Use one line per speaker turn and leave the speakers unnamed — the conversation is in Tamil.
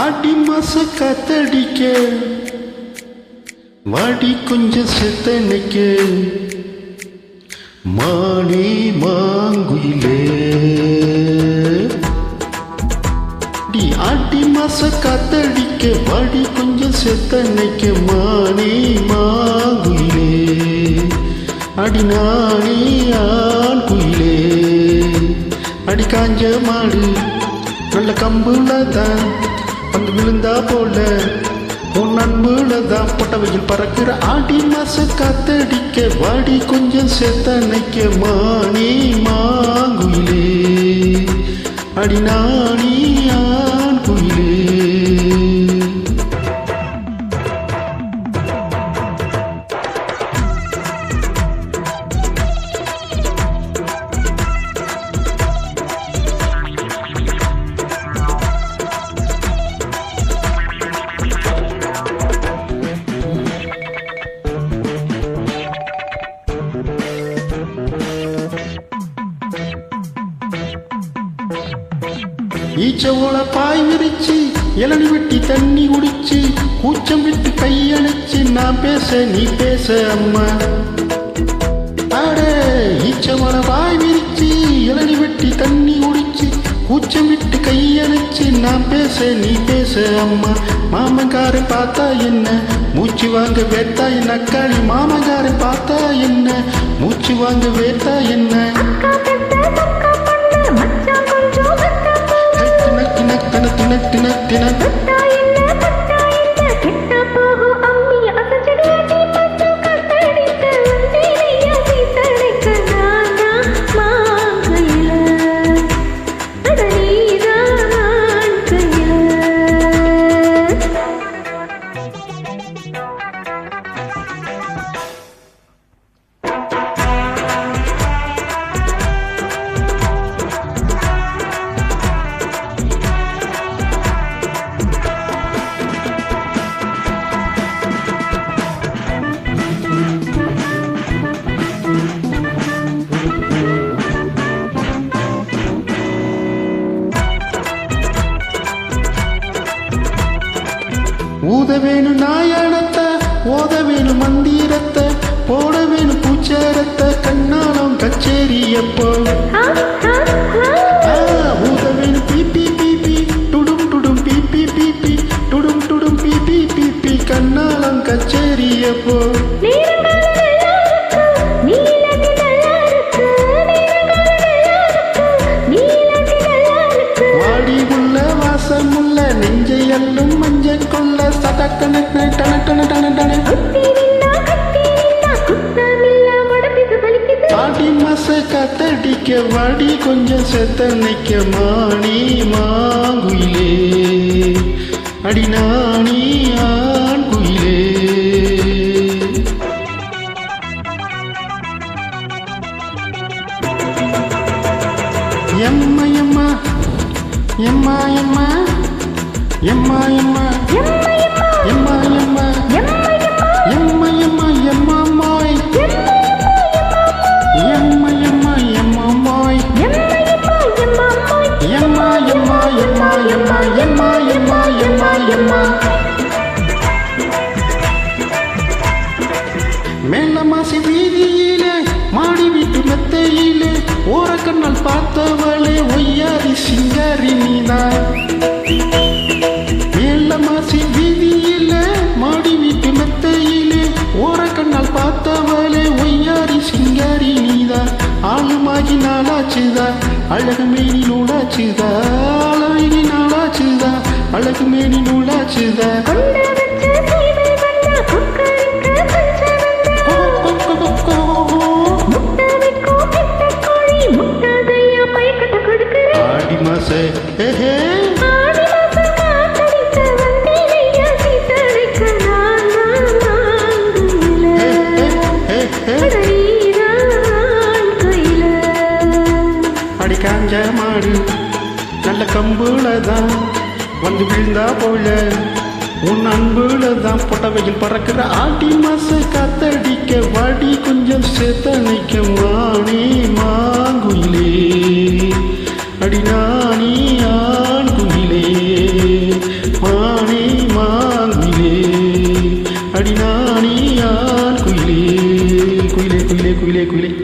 ஆடி மாச காத்தடிக்க வாடி கொஞ்சம் செத்தனைக்கு மானே மாங்குயிலே. ஆட்டி மாச காத்தடிக்க வாடி கொஞ்சம் செத்தனைக்க மானே மாங்குயிலே. அடி நானே ஆண் குயிலே. அடி காஞ்ச மாடு நல்ல கம்புல தான் வந்து விழுந்தா போல உன் அன்புல தான் பொட்டவையில் பறக்கிற ஆடி மாச காத்தடிக்க வாடி கொஞ்சம் செத்தன்னைக்க மானே மாங்குயிலே. அடி நானே ஈச்சவோட பாய் விரிச்சு இளநி வெட்டி தண்ணி குடிச்சு கூச்சம் விட்டு கையணைச்சு நான் பேச நீ பேச அம்மா. அடே ஈச்சவோட பாய் விரிச்சு இளநி வெட்டி தண்ணி குடிச்சு கூச்சம் விட்டு கையணைச்சு நான் பேச நீ பேச அம்மா. மாமங்காரு பார்த்தா என்ன? மூச்சு வாங்க வேத்தா என்ன அக்காளி மாமங்காரு பார்த்தா என்ன? மூச்சு வாங்க வேத்தா என்ன? வேணும் நாயானத்தை ஓத வேணும் மந்திரத்தை போட வேணும் பூச்சாரத்தை கண்ணாலம் கச்சேரி எப்போ? ஆ, ஊத வேணும் பீப்பி பீப்பி டுடும் டுடும் பீப்பி பீப்பி டுடும் டுடும் பீப்பி பீப்பி கண்ணாலம் கச்சேரி வடி வாடி கொஞ்சம் செத்தனைக்க மாணி மாங்குயிலே அடி நாணி ஆண் குயிலே எம்மா எம்மா எம்மா எம்மா எம்மா எம்மா எம்மா எம்மா எம்மா எம்மா எம்மா அழகு மேனி நூலாச்சுதா நாளாச்சுதா அழகு மேனி நூலாச்சுதா. அடி காஞ்ச மாடு நல்ல கம்புல தான் வந்து விழுந்தா போல. உன் அன்புல தான் புடவையில் பறக்கிற ஆட்டி மாச காத்தடிக்க வாடி கொஞ்சம் சேத்தனைக்க மானே மாங்குயிலே. அடி நானே ஆண் குயிலே மானே மாங்குயிலே. அடி நானே ஆண் குயிலே குயிலே குயிலே குயிலே குயிலே.